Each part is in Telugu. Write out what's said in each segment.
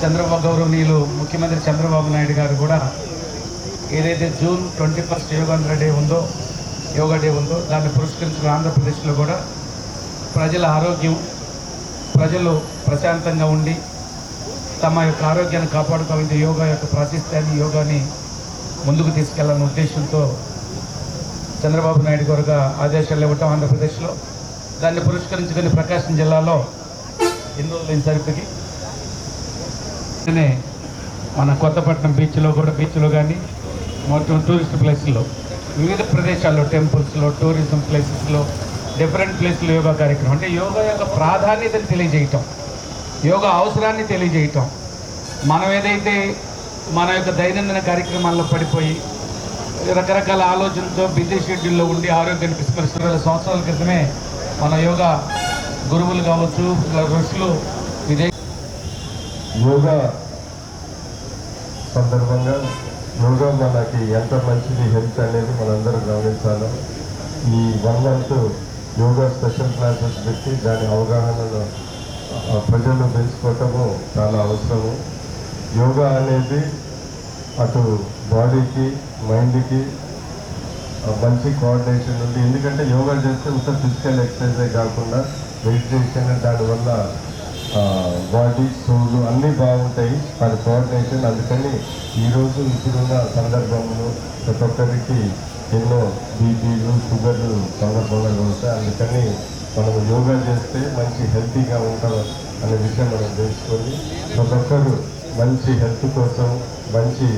చంద్రబాబు గౌరవనీయులు ముఖ్యమంత్రి చంద్రబాబు నాయుడు గారు కూడా ఏదైతే June twenty first Yogandhra day ఉందో యోగా డే ఉందో దాన్ని పురస్కరించుకుని ఆంధ్రప్రదేశ్లో కూడా ప్రజల ఆరోగ్యం ప్రజలు ప్రశాంతంగా ఉండి తమ యొక్క ఆరోగ్యాన్ని కాపాడుకోవాలంటే యోగా యొక్క ప్రాశస్త్యాన్ని యోగాని ముందుకు తీసుకెళ్ళాలనే ఉద్దేశంతో చంద్రబాబు నాయుడు గారుగా ఆదేశాలు ఇవ్వటం ఆంధ్రప్రదేశ్లో. దాన్ని పురస్కరించుకుని ప్రకాశం జిల్లాలో ఎన్ని రోజులు సరిపోయి మన కొత్తపట్నం బీచ్లో కూడా బీచ్లో కానీ మొత్తం టూరిస్ట్ ప్లేస్లో వివిధ ప్రదేశాల్లో టెంపుల్స్లో టూరిజం ప్లేసెస్లో డిఫరెంట్ ప్లేస్లో యోగా కార్యక్రమం. అంటే యోగా యొక్క ప్రాధాన్యతను తెలియజేయటం యోగా అవసరాన్ని తెలియజేయటం. మనం ఏదైతే మన యొక్క దైనందిన కార్యక్రమాల్లో పడిపోయి రకరకాల ఆలోచనతో బిజీ షెడ్యూల్లో ఉండి ఆరోగ్యాన్ని విస్మరిస్తున్న వేల సంవత్సరాల క్రితమే మన యోగా గురువులు కావచ్చు ఋషులు ఇదే యోగా సందర్భంగా యోగా మనకి ఎంత మంచిది హెల్త్ అనేది మనందరూ గమనించాలి. ఈ one month yoga special classes పెట్టి దాని అవగాహనను ప్రజలు తెలుసుకోవటము చాలా అవసరము. యోగా అనేది అటు బాడీకి మైండ్కి మంచి కోఆర్డినేషన్ ఉంది. ఎందుకంటే యోగా చేస్తే ఉత్త ఫిజికల్ ఎక్సర్సైజే కాకుండా మెడిటేషన్ దానివల్ల బాడీ సోల్ అన్నీ బాగుంటాయి. అది కోఆర్డినేషన్ అందుకని ఈరోజు ఇప్పుడున్న సందర్భంలో ప్రతి ఒక్కరికి ఎన్నో బీపీలు షుగర్లు సందర్భంగా ఉంటాయి. అందుకని మనం యోగా చేస్తే మంచి హెల్తీగా ఉంటాం అనే విషయం మనం తెలుసుకొని ప్రతి ఒక్కరు మంచి హెల్త్ కోసం మంచి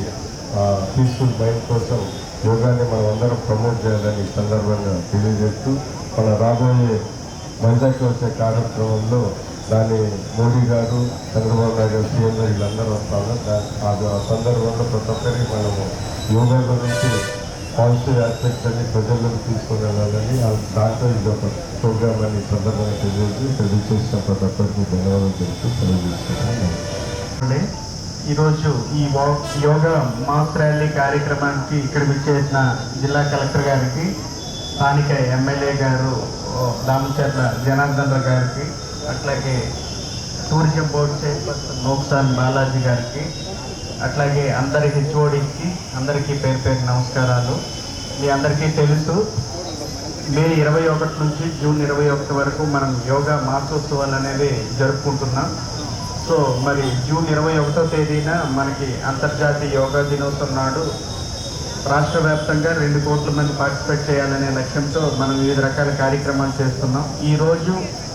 పీస్ఫుల్ మైండ్ కోసం యోగాని మనం అందరం ప్రమోట్ చేయాలని సందర్భంగా తెలియజేస్తూ మన రాబోయే వైజాగ్ వచ్చే కార్యక్రమంలో దాన్ని మోడీ గారు చంద్రబాబు నాయుడు గారు సీఎం గారు వీళ్ళందరూ వస్తారు. దాని ఆ సందర్భంలో ప్రతి ఒక్కరికి మనము యోగా గురించి పాజిటివ్ ఆస్పెక్ట్స్ అన్ని ప్రజల్లోకి తీసుకుని వెళ్ళాలని దాంట్లో ఇది ఒక ప్రోగ్రామ్ అని సందర్భంగా తెలియజేసి ఇక్కడ విచ్చేసిన ప్రతి ఒక్కరికి ధన్యవాదాలు తెలుస్తూ తెలియజేస్తున్నాను. ఈరోజు ఈ వా- యోగా మాస్ ర్యాలీ కార్యక్రమానికి ఇక్కడ విచ్చేసిన జిల్లా కలెక్టర్ గారికి స్థానిక ఎమ్మెల్యే గారు దామచర్ల జనార్దన్ గారికి అట్లాగే టూరిజం బోర్డు చైర్పర్సన్ నోక్సాన్ బాలాజీ గారికి అట్లాగే అందరి హెచ్ఓడికి అందరికీ పేరు పేరు నమస్కారాలు. మీ అందరికీ తెలుసు మే ఇరవై ఒకటి నుంచి జూన్ ఇరవై ఒకటి వరకు మనం యోగా మాసోత్సవాలు అనేవి జరుపుకుంటున్నాం. సో మరి జూన్ ఇరవై ఒకటో తేదీన మనకి అంతర్జాతీయ యోగా దినోత్సవం నాడు రాష్ట్ర వ్యాప్తంగా రెండు కోట్ల మంది పార్టిసిపేట్ చేయాలనే లక్ష్యంతో మనం వివిధ రకాల కార్యక్రమాలు చేస్తున్నాం. ఈరోజు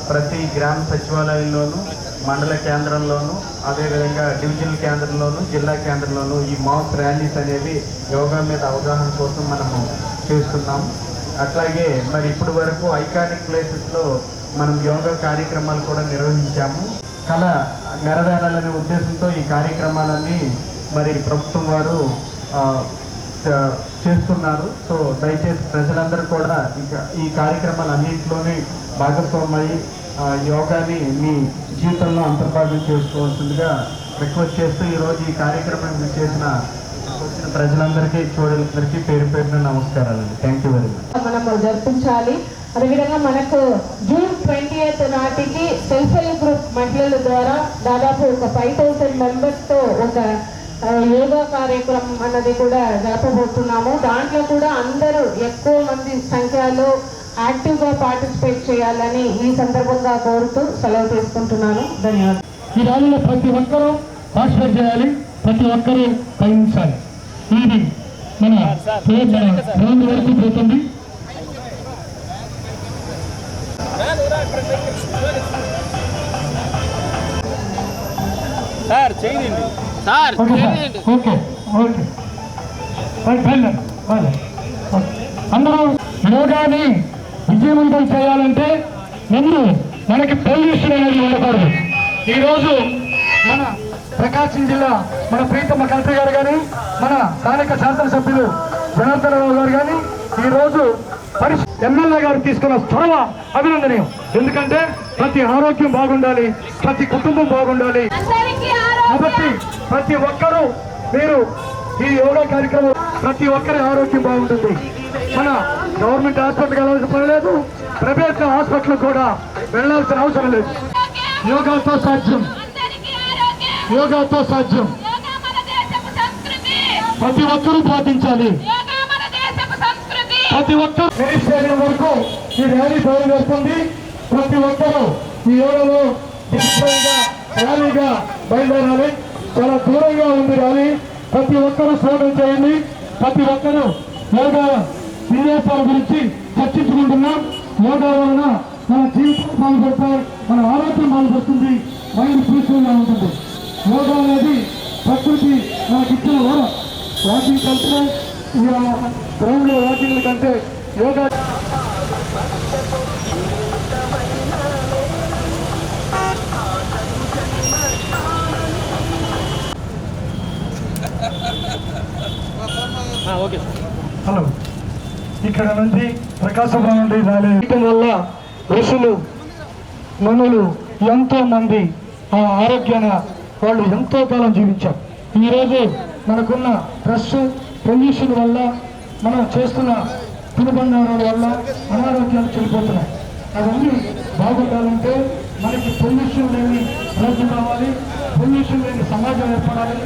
ప్రతి గ్రామ సచివాలయంలోనూ మండల కేంద్రంలోనూ అదేవిధంగా డివిజనల్ కేంద్రంలోనూ జిల్లా కేంద్రంలోనూ ఈ మాస్ ర్యాలీస్ అనేవి యోగా మీద అవగాహన కోసం మనము చేస్తున్నాం. అట్లాగే మరి ఇప్పటి వరకు ఐకానిక్ ప్లేసెస్లో మనం యోగా కార్యక్రమాలు కూడా నిర్వహించాము. కళ నెరవేరాలనే ఉద్దేశంతో ఈ కార్యక్రమాలన్నీ మరి ప్రభుత్వం వారు చేస్తున్నారు. సో దయచేసి ప్రజలందరూ కూడా ఇంకా ఈ కార్యక్రమాలన్నింటిలోనే భాగస్వామై యోగాని మీ జీవితంలో అంతర్భాగం చేసుకోవాల్సిందిగా రిక్వెస్ట్ చేస్తూ ఈరోజు ఈ కార్యక్రమం చేసిన వచ్చిన ప్రజలందరికీ చూడలందరికీ పేరు పేరున నమస్కారాలండి. థ్యాంక్ యూ వెరీ మచ్ మనం జరిపించాలి. అదేవిధంగా మనకు జూన్ ట్వంటీ ఎయిత్ నాటికి సెల్ఫ్ హెల్ప్ గ్రూప్ మహిళల ద్వారా దాదాపు ఒక ఫైవ్ థౌసండ్ మెంబర్స్తో ఒక యోగా కార్యక్రమం అన్నది కూడా జరపబోతున్నాము. దాంట్లో కూడా అందరూ ఎక్కువ మంది సంఖ్యలో యాక్టివ్గా పార్టిసిపేట్ చేయాలని ఈ సందర్భంగా కోరుతూ సెలవు తీసుకుంటున్నాను. ధన్యవాదాలు. ఈ ప్రతి ఒక్కరూ పార్టిసిపేట్ చేయాలి ప్రతి ఒక్కరూ కలిగించాలి ఇది మన గ్రౌండ్ వరకు పోతుంది. Sir okay sir. ఓకే. అందరూ యోగాని విజయవంతం చేయాలంటే ముందు మనకి పొల్యూషన్ అనేది ఉండకూడదు. ఈరోజు మన ప్రకాశం జిల్లా మన ప్రీతమ్మ కలెక్టర్ గారు కానీ మన స్థానిక శాసనసభ్యులు జనార్దన్ రావు గారు కానీ ఈరోజు పరిష్ ఎమ్మెల్యే గారు తీసుకున్న చొరవ అభినందనీయం. ఎందుకంటే ప్రతి ఆరోగ్యం బాగుండాలి ప్రతి కుటుంబం బాగుండాలి. కాబట్టి ప్రతి ఒక్కరూ మీరు ఈ యోగా కార్యక్రమం ప్రతి ఒక్కరి ఆరోగ్యం బాగుంటుంది. మన గవర్నమెంట్ హాస్పిటల్కి వెళ్ళాల్సిన పని లేదు. ప్రైవేట్ హాస్పిటల్ కూడా వెళ్ళాల్సిన అవసరం లేదు. యోగాతో సాధ్యం. యోగాతో సాధ్యం. ప్రతి ఒక్కరూ పాటించాలి. ప్రతి ఒక్కరు స్టేడియం వరకు ఈ ర్యాలీ బయలుదేరుతుంది ప్రతి ఒక్కరూ ఈ యోగాలో ర్యాలీగా బయలుదేరాలి. చాలా దూరంగా ఉంది ర్యాలీ. ప్రతి ఒక్కరూ స్లోగన్ చేయండి. ప్రతి ఒక్కరూ యోగా విన్యాసాల గురించి చర్చించుకుంటున్నాం. యోగా వలన మన జీవితం బాగుపడతాయి మన ఆరోగ్యం బాగుపడుతుంది మైండ్ పీస్ఫుల్గా ఉంటుంది. యోగా అనేది ప్రకృతి మనకిచ్చిన వరం. వాకింగ్ కంటే గ్రౌండ్లో వాకింగ్ కంటే యోగా ఓకే సార్. హలో. ఇక్కడ నుండి ప్రకాశపురం నుండి రాలేదు వల్ల ఋషులు మనులు ఎంతో మంది ఆ ఆరోగ్యాన వాళ్ళు ఎంతో కాలం జీవించారు. ఈరోజు మనకున్న స్ట్రెస్ పొల్యూషన్ వల్ల మనం చేస్తున్న తినుబండారాల వల్ల అనారోగ్యాలు చెడిపోతున్నాయి. అవన్నీ బాగుండాలంటే మనకి పొల్యూషన్ లేని రోజు కావాలి పొల్యూషన్ లేని సమాజం ఏర్పడాలి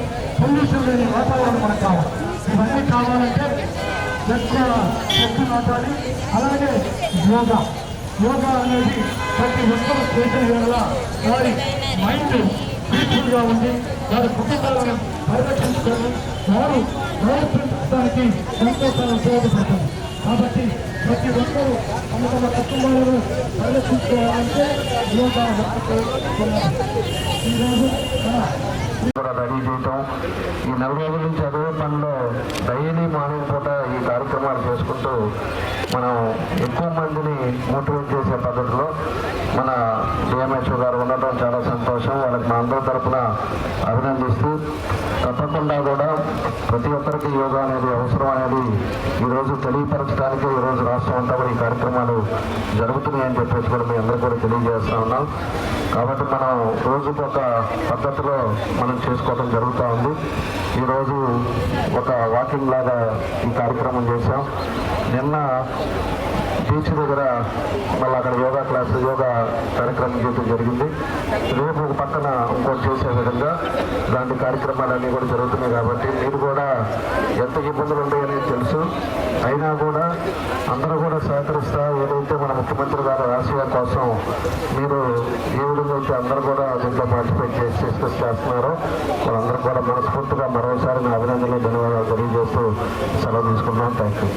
పొల్యూషన్ లేని వాతావరణం మనకు కావాలి. ఇవన్నీ కావాలంటే ఎక్కువ చెట్టు నాటాలి అలాగే యోగా. యోగా అనేది ప్రతి ఒక్కరు చేసిన వేళ వారి మైండ్ పీస్ఫుల్గా ఉండి వారి కుటుంబాలను పరిరక్షించుకొని వారు గౌరవించడానికి ఎంతో చాలా ఉపయోగపడుతుంది కాబట్టి ప్రతి ఒక్కరూ తమ తమ కుటుంబాలను పరిరక్షించుకోవాలంటే యోగా ఈరోజు మన కూడా రెడీ చేయటం. ఈ నెల రోజుల నుంచి అదే పనిలో డైలీ మార్నింగ్ పూట ఈ కార్యక్రమాలు చేసుకుంటూ మనం ఎక్కువ మందిని మోటివేట్ చేసే పద్ధతిలో మన డిఎంహెచ్ఓ గారు ఉండటం చాలా సంతోషం. వాళ్ళకి మా అందరి తరఫున అభినందిస్తూ తప్పకుండా కూడా ప్రతి ఒక్కరికి యోగా అనేది అవసరం అనేది ఈరోజు తెలియపరచడానికి ఈరోజు రాష్ట్రం అంతా కూడా ఈ కార్యక్రమాలు జరుగుతున్నాయని చెప్పేసి కూడా మీ అందరూ కూడా తెలియజేస్తా ఉన్నాం. కాబట్టి మనం రోజుకొక పద్ధతిలో మనం చేసుకోవడం జరుగుతూ ఉంది. ఈరోజు ఒక వాకింగ్ లాగా ఈ కార్యక్రమం చేశాం. నిన్న బీచ్ దగ్గర మళ్ళీ అక్కడ యోగా క్లాస్ యోగా కార్యక్రమం చేయడం జరిగింది. రేపు ఒక పక్కన ఇంకోటి చేసే విధంగా ఇలాంటి కార్యక్రమాలన్నీ కూడా జరుగుతున్నాయి కాబట్టి మీరు కూడా ఎంత ఇబ్బందులు ఉంటాయని తెలుసు. అయినా కూడా అందరూ కూడా సహకరిస్తా ఏదైతే మన ముఖ్యమంత్రి గారి ఆశయ కోసం మీరు ఏ విధంగా అయితే అందరూ కూడా దీంట్లో పార్టిసిపేట్ చేసి డిస్కస్ చేస్తున్నారో వాళ్ళందరూ కూడా మనస్ఫూర్తిగా మరోసారి నా అభినందనలు ధన్యవాదాలు తెలియజేస్తూ సెలవు తీసుకున్నాను థ్యాంక్ యూ